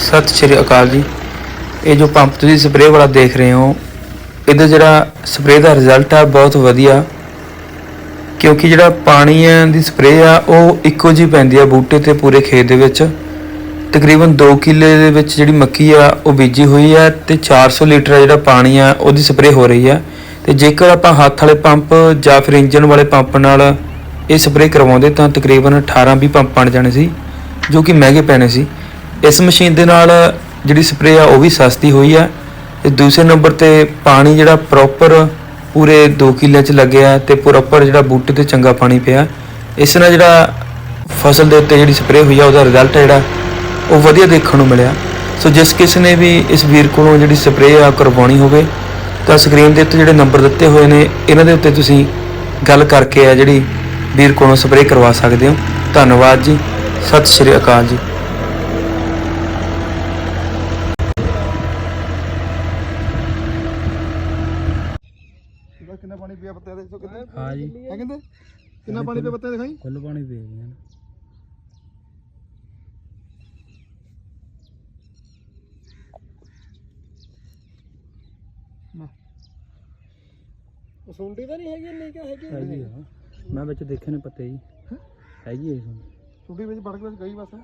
ਸਤਿ ਸ਼੍ਰੀ ਅਕਾਲ ਜੀ। ਇਹ ਜੋ ਪੰਪ ਤੁਸੀਂ ਸਪਰੇਅ ਵਾਲਾ ਦੇਖ ਰਹੇ ਹੋ, ਇਹਦਾ ਜਿਹੜਾ ਸਪਰੇਅ ਦਾ ਰਿਜ਼ਲਟ ਆ ਬਹੁਤ ਵਧੀਆ। ਕਿਉਂਕਿ ਜਿਹੜਾ ਪਾਣੀ ਹੈ ਦੀ ਸਪਰੇਅ ਆ, ਉਹ ਇੱਕੋ ਜਿਹੀ ਪੈਂਦੀ ਆ ਬੂਟੇ ਤੇ ਪੂਰੇ ਖੇਤ ਦੇ ਵਿੱਚ। ਤਕਰੀਬਨ 2 ਕਿੱਲੇ ਦੇ ਵਿੱਚ ਜਿਹੜੀ ਮੱਕੀ ਆ, ਉਹ ਬੀਜੀ ਹੋਈ ਆ ਤੇ 400 ਲੀਟਰ ਜਿਹੜਾ ਪਾਣੀ ਆ, ਉਹਦੀ ਸਪਰੇਅ ਹੋ ਰਹੀ ਆ। ਤੇ ਜੇਕਰ ਆਪਾਂ ਹੱਥ ਵਾਲੇ ਪੰਪ ਜਾਂ ਫਿਰ ਇੰਜਨ ਵਾਲੇ ਪੰਪ ਨਾਲ ਇਹ ਸਪਰੇਅ ਕਰਵਾਉਂਦੇ ਤਾਂ ਤਕਰੀਬਨ 18 20 ਪੰਪ ਬਣ ਜਾਣੇ ਸੀ, ਜੋ ਕਿ ਮਹਿੰਗੇ ਪੈਣੇ ਸੀ। ਇਸ ਮਸ਼ੀਨ ਦੇ ਨਾਲ ਜਿਹੜੀ ਸਪਰੇਅ ਆ, ਉਹ ਵੀ ਸਸਤੀ ਹੋਈ ਆ। ਤੇ ਦੂਸਰੇ ਨੰਬਰ ਤੇ ਪਾਣੀ ਜਿਹੜਾ ਪ੍ਰੋਪਰ ਪੂਰੇ 2 ਕਿੱਲੇ ਚ ਲੱਗਿਆ ਤੇ ਪ੍ਰੋਪਰ ਜਿਹੜਾ ਬੂਟੇ ਤੇ ਚੰਗਾ ਪਾਣੀ ਪਿਆ। ਇਸ ਨਾਲ ਜਿਹੜਾ ਫਸਲ ਦੇ ਉੱਤੇ ਜਿਹੜੀ ਸਪਰੇਅ ਹੋਈ ਆ, ਉਹਦਾ ਰਿਜ਼ਲਟ ਜਿਹੜਾ, ਉਹ ਵਧੀਆ ਦੇਖਣ ਨੂੰ ਮਿਲਿਆ। ਸੋ ਜਿਸ ਕਿਸੇ ਨੇ ਵੀ ਇਸ ਵੀਰ ਕੋਲੋਂ ਜਿਹੜੀ ਸਪਰੇਅ ਆ, ਕਰਵਾਉਣੀ ਹੋਵੇ, ਤਾਂ ਸਕਰੀਨ ਦੇ ਉੱਤੇ ਜਿਹੜੇ ਨੰਬਰ ਦਿੱਤੇ ਹੋਏ ਨੇ, ਇਹਨਾਂ ਦੇ ਉੱਤੇ ਤੁਸੀਂ ਗੱਲ ਕਰਕੇ ਆ ਜਿਹੜੀ ਵੀਰ ਕੋਲੋਂ ਸਪਰੇਅ ਕਰਵਾ ਸਕਦੇ ਹੋ। ਧੰਨਵਾਦ ਜੀ। ਸਤਿ ਸ਼੍ਰੀ ਅਕਾਲ ਜੀ। ਇਹਦਾ ਕਿੰਨਾ ਪਾਣੀ ਪਿਆ ਪੱਤਿਆਂ ਦੇ ਸੋ ਕਿੰਨੇ ਹਾਂ ਜੀ। ਹੈ ਕਹਿੰਦੇ? ਕਿੰਨਾ ਪਾਣੀ ਪਿਆ ਪੱਤਿਆਂ ਦੇ ਖਾਈ? ਫੁੱਲ ਪਾਣੀ ਪੀ ਗਏ ਹਨ। ਉਹ ਸੁੰਡੀ ਤਾਂ ਨਹੀਂ ਹੈਗੀ ਇੰਨੀ ਕਿ ਹੈਗੀ ਹੈਗੀ ਆ ਮੈਂ ਵਿੱਚ ਦੇਖੇ ਨੇ ਪੱਤੇ ਜੀ। ਹੈਗੀ ਹੈ ਸੁੰਡੀ। ਵਿੱਚ ਵੜ ਗਈ ਬਸ।